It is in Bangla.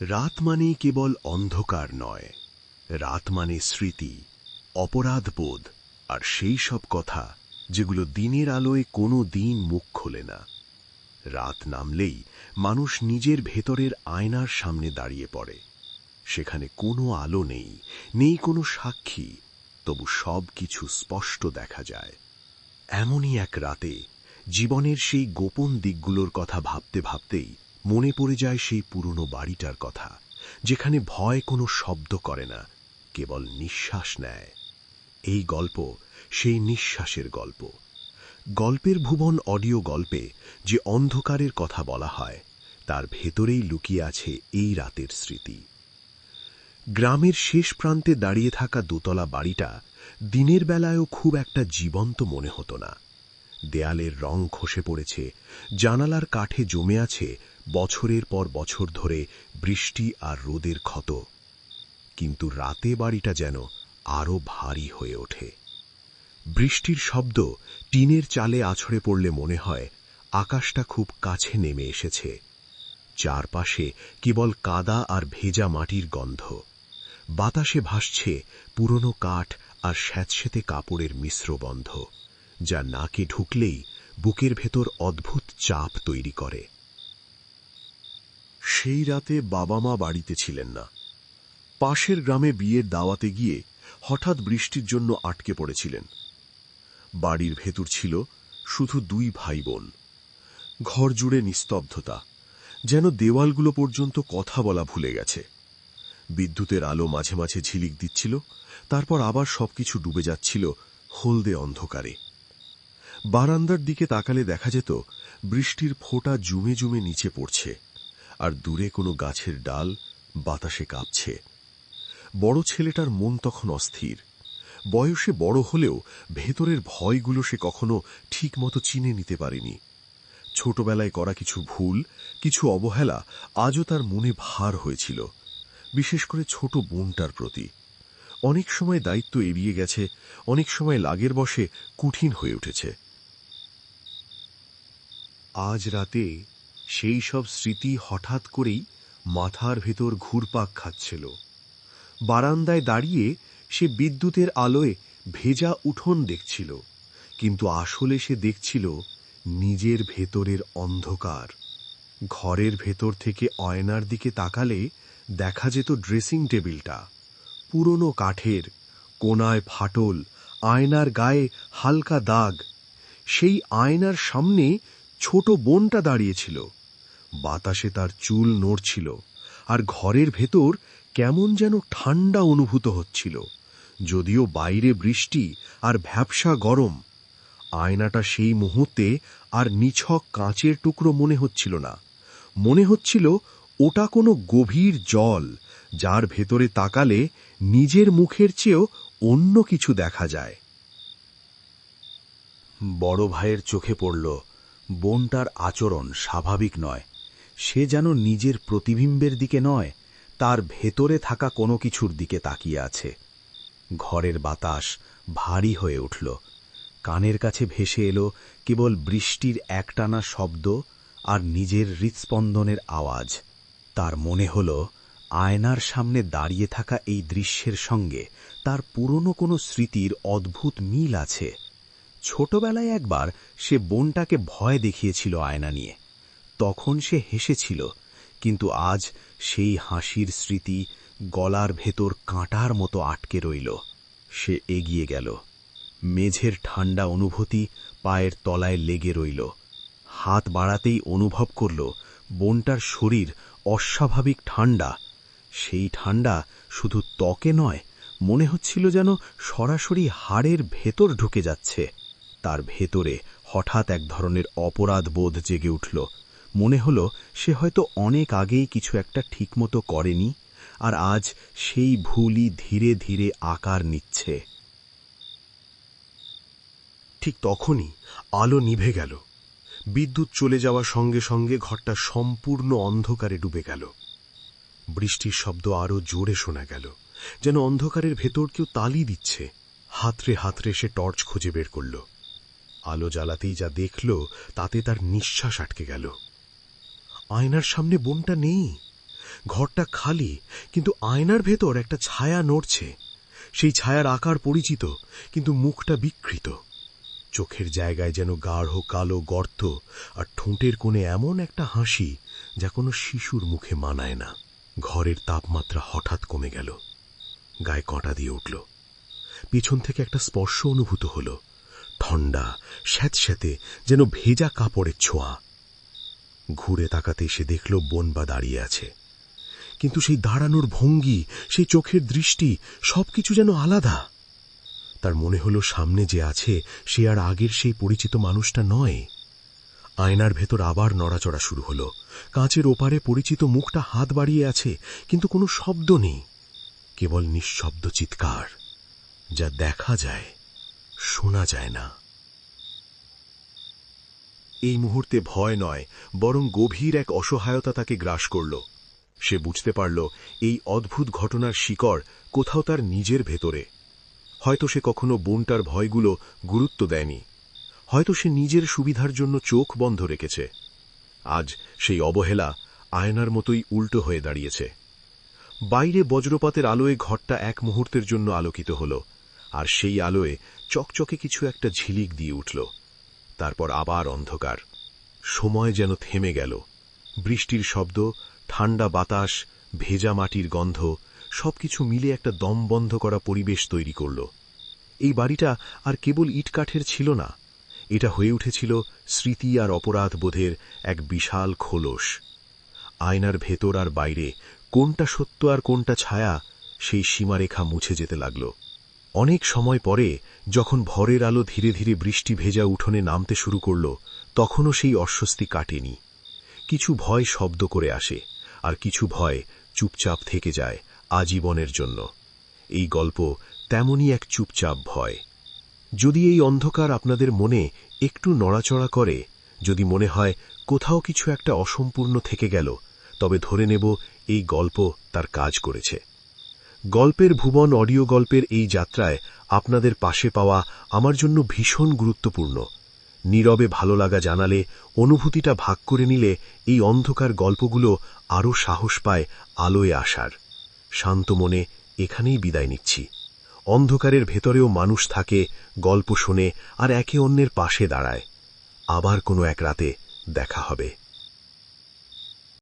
রাত মানে কেবল অন্ধকার নয়। রাত মানে স্মৃতি, অপরাধবোধ আর সেই সব কথা যেগুলো দিনের আলোয় কোনো দিন মুখ খোলে না। রাত নামলেই মানুষ নিজের ভেতরের আয়নার সামনে দাঁড়িয়ে পড়ে। সেখানে কোনো আলো নেই নেই কোনো সাক্ষী, তবু সব কিছু স্পষ্ট দেখা যায়। এমনই এক রাতে জীবনের সেই গোপন দিকগুলোর কথা ভাবতে ভাবতেই মনে পড়ে যায় সেই পুরনো বাড়িটার কথা, যেখানে ভয় কোনো শব্দ করে না, কেবল নিঃশ্বাস নেয়। এই গল্প সেই নিঃশ্বাসের গল্প। গল্পের ভুবন অডিও গল্পে যে অন্ধকারের কথা বলা হয়, তার ভেতরেই লুকিয়ে আছে এই রাতের স্মৃতি। গ্রামের শেষ প্রান্তে দাঁড়িয়ে থাকা দোতলা বাড়িটা দিনের বেলায়ও খুব একটা জীবন্ত মনে হতো না। দেয়ালের রং খসে পড়েছে, জানালার কাঠে জমে আছে বছরের পর বছর ধরে বৃষ্টি আর রোদের ক্ষত। কিন্তু রাতে বাড়িটা যেন আরও ভারী হয়ে ওঠে। বৃষ্টির শব্দ টিনের চালে আছড়ে পড়লে মনে হয় আকাশটা খুব কাছে নেমে এসেছে। চারপাশে কেবল কাদা আর ভেজা মাটির গন্ধ। বাতাসে ভাসছে পুরনো কাঠ আর স্যাঁতসেতে কাপড়ের মিশ্র বন্ধ যা নাকে ঢুকলেই বুকের ভেতর অদ্ভুত চাপ তৈরি করে। সেই রাতে বাবা মা বাড়িতে ছিলেন না। পাশের গ্রামে বিয়ের দাওয়াতে গিয়ে হঠাৎ বৃষ্টির জন্য আটকে পড়েছিলেন। বাড়ির ভেতর ছিল শুধু দুই ভাই বোন ঘর জুড়ে নিস্তব্ধতা, যেন দেওয়ালগুলো পর্যন্ত কথা বলা ভুলে গেছে। বিদ্যুতের আলো মাঝে মাঝে ঝিলিক দিচ্ছিল, তারপর আবার সবকিছু ডুবে যাচ্ছিল হলদে অন্ধকারে। বারান্দার দিকে তাকালে দেখা যেত বৃষ্টির ফোঁটা জুমে জুমে নিচে পড়ছে। আর দূরে কোনো গাছের ডাল বাতাসে কাঁপছে। বড় ছেলেটার মন তখন অস্থির। বয়সে বড় হলেও ভেতরের ভয়গুলো সে কখনো ঠিকমতো চিনে নিতে পারেনি। ছোটবেলায় করা কিছু ভুল, কিছু অবহেলা আজও তার মনে ভার হয়েছিল, বিশেষ করে ছোট বোনটার প্রতি। অনেক সময় দায়িত্ব এড়িয়ে গেছে, অনেক সময় লাগের বসে কঠিন হয়ে উঠেছে। আজ রাতে সেই সব স্মৃতি হঠাৎ করেই মাথার ভেতর ঘুরপাক খাচ্ছিল। বারান্দায় দাঁড়িয়ে সে বিদ্যুতের আলোয় ভেজা উঠোন দেখছিল, কিন্তু আসলে সে দেখছিল নিজের ভেতরের অন্ধকার। ঘরের ভেতর থেকে অয়নার দিকে তাকালে দেখা যেত ড্রেসিং টেবিলটা। পুরনো কাঠের কোনায় ফাটল, আয়নার গায়ে হালকা দাগ। সেই আয়নার সামনে ছোট বোনটা দাঁড়িয়েছিল। বাতাসে তার চুল নড়ছিল আর ঘরের ভেতর কেমন যেন ঠান্ডা অনুভূত হচ্ছিল, যদিও বাইরে বৃষ্টি আর ভ্যাবসা গরম। আয়নাটা সেই মুহূর্তে আর নিছক কাঁচের টুকরো মনে হচ্ছিল না। মনে হচ্ছিল ওটা কোনো গভীর জল, যার ভেতরে তাকালে নিজের মুখের চেয়েও অন্য কিছু দেখা যায়। বড় ভাইয়ের চোখে পড়ল বোনটার আচরণ স্বাভাবিক নয়। সে যেন নিজের প্রতিবিম্বের দিকে নয়, তার ভেতরে থাকা কোনো কিছুর দিকে তাকিয়ে আছে। ঘরের বাতাস ভারী হয়ে উঠল। কানের কাছে ভেসে এলো কেবল বৃষ্টির একটানা শব্দ আর নিজের হৃৎস্পন্দনের আওয়াজ। তার মনে হল, আয়নার সামনে দাঁড়িয়ে থাকা এই দৃশ্যের সঙ্গে তার পুরনো কোনো স্মৃতির অদ্ভুত মিল আছে। ছোটবেলায় একবার সে বোনটাকে ভয় দেখিয়েছিল আয়না নিয়ে। তখন সে হেসেছিল, কিন্তু আজ সেই হাসির স্মৃতি গলার ভেতর কাঁটার মতো আটকে রইল। সে এগিয়ে গেল। মেঝের ঠান্ডা অনুভূতি পায়ের তলায় লেগে রইল। হাত বাড়াতেই অনুভব করল, বোনটার শরীর অস্বাভাবিক ঠান্ডা সেই ঠান্ডা শুধু ত্বকে নয়, মনে হচ্ছিল যেন সরাসরি হাড়ের ভেতর ঢুকে যাচ্ছে। তার ভেতরে হঠাৎ এক ধরনের অপরাধ বোধ জেগে উঠল। মনে হল সে হয়তো অনেক আগেই কিছু একটা ঠিকমতো করেনি, আর আজ সেই ভুলই ধীরে ধীরে আকার নিচ্ছে। ঠিক তখনই আলো নিভে গেল। বিদ্যুৎ চলে যাওয়ার সঙ্গে সঙ্গে ঘরটা সম্পূর্ণ অন্ধকারে ডুবে গেল। বৃষ্টির শব্দ আরও জোরে শোনা গেল, যেন অন্ধকারের ভেতর কেউ তালি দিচ্ছে। হাতরে হাতরে সে টর্চ খুঁজে বের করল। আলো জ্বালাতেই যা দেখল, তাতে তার নিঃশ্বাস আটকে গেল। আয়নার সামনে বোনটা নেই। ঘরটা খালি, কিন্তু আয়নার ভেতর একটা ছায়া নড়ছে। সেই ছায়ার আকার পরিচিত, কিন্তু মুখটা বিকৃত। চোখের জায়গায় যেন গাঢ় কালো গর্ত আর ঠোঁটের কোণে এমন একটা হাসি যা কোনো শিশুর মুখে মানায় না। ঘরের তাপমাত্রা হঠাৎ কমে গেল। গায়ে কটা দিয়ে উঠল। পিছন থেকে একটা স্পর্শ অনুভূত হল। ঠান্ডা স্যাঁতস্যাঁতে যেন ভেজা কাপড়ের ছোঁয়া। ঘুরে তাকাতে সে দেখল বনবা দাঁড়িয়ে আছে। কিন্তু সেই দাঁড়ানোর ভঙ্গি, সেই চোখের দৃষ্টি, সবকিছু যেন আলাদা। তার মনে হলো সামনে যে আছে, সে আর আগের সেই পরিচিত মানুষটা নয়। আয়নার ভেতর আবার নড়াচড়া শুরু হলো। কাঁচের ওপারে পরিচিত মুখটা হাত বাড়িয়ে আছে, কিন্তু কোনো শব্দ নেই। কেবল নিঃশব্দ চিৎকার, যা দেখা যায়। শোনা যায় না। এই মুহূর্তে ভয় নয়, বরং গভীর এক অসহায়তা তাকে গ্রাস করল। সে বুঝতে পারল, এই অদ্ভুত ঘটনার শিকড় কোথাও তার নিজের ভেতরে। হয়তো সে কখনো বোনটার ভয়গুলো গুরুত্ব দেয়নি। হয়তো সে নিজের সুবিধার জন্য চোখ বন্ধ রেখেছে। আজ সেই অবহেলা আয়নার মতোই উল্টো হয়ে দাঁড়িয়েছে। বাইরে বজ্রপাতের আলোয় ঘরটা এক মুহূর্তের জন্য আলোকিত হল। আর সেই আলোয় চকচকে কিছু একটা ঝিলিক দিয়ে উঠল। তারপর আবার অন্ধকার। সময় যেন থেমে গেল। বৃষ্টির শব্দ, ঠান্ডা বাতাস, ভেজা মাটির গন্ধ, সবকিছু মিলে একটা দম বন্ধ করা পরিবেশ তৈরি করল। এই বাড়িটা আর কেবল ইটকাঠের ছিল না। এটা হয়ে উঠেছিল স্মৃতি আর অপরাধ বোধের এক বিশাল খোলস। আয়নার ভেতর আর বাইরে কোনটা সত্য আর কোনটা ছায়া সেই সীমারেখা মুছে যেতে লাগল। অনেক সময় পরে যখন ভরের আলো ধীরে ধীরে বৃষ্টি ভেজা উঠোনে নামতে শুরু করল, তখনও সেই অস্বস্তি কাটেনি। কিছু ভয় শব্দ করে আসে, আর কিছু ভয় চুপচাপ থেকে যায় আজীবনের জন্য। এই গল্প তেমনই এক চুপচাপ ভয়। যদি এই অন্ধকার আপনাদের মনে একটু নড়াচড়া করে, যদি মনে হয় কোথাও কিছু একটা অসম্পূর্ণ থেকে গেল, তবে ধরে নেব এই গল্প তার কাজ করেছে। গল্পের ভুবন অডিও গল্পের এই যাত্রায় আপনাদের পাশে পাওয়া আমার জন্য ভীষণ গুরুত্বপূর্ণ। নীরবে ভালো লাগা জানালে, অনুভূতিটা ভাগ করে নিলে এই অন্ধকার গল্পগুলো আরও সাহস পায় আলোয় আসার। শান্ত মনে এখানেই বিদায় নিচ্ছি। অন্ধকারের ভেতরেও মানুষ থাকে, গল্প শোনে আর একে অন্যের পাশে দাঁড়ায়। আবার কোনো এক রাতে দেখা হবে।